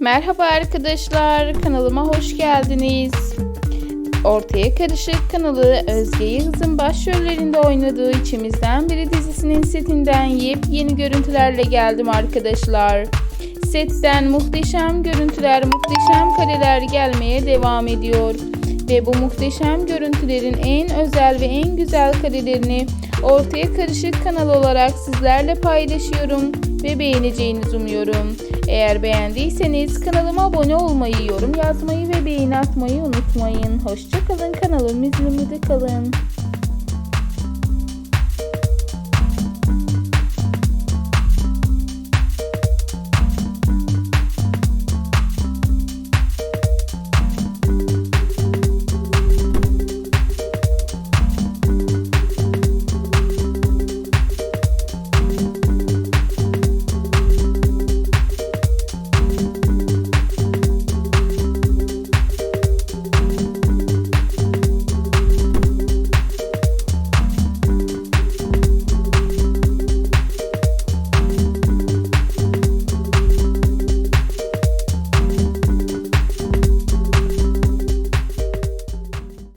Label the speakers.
Speaker 1: Merhaba arkadaşlar, kanalıma hoş geldiniz. Ortaya Karışık kanalı Özge Yıldız'ın başrollerinde oynadığı İçimizden Biri dizisinin setinden yepyeni görüntülerle geldim arkadaşlar. Setten muhteşem görüntüler, muhteşem kareler gelmeye devam ediyor. Ve bu muhteşem görüntülerin en özel ve en güzel karelerini Ortaya Karışık kanal olarak sizlerle paylaşıyorum ve beğeneceğinizi umuyorum. Eğer beğendiyseniz kanalıma abone olmayı, yorum yazmayı ve beğeni atmayı unutmayın. Hoşçakalın kanalım izlemede kalın.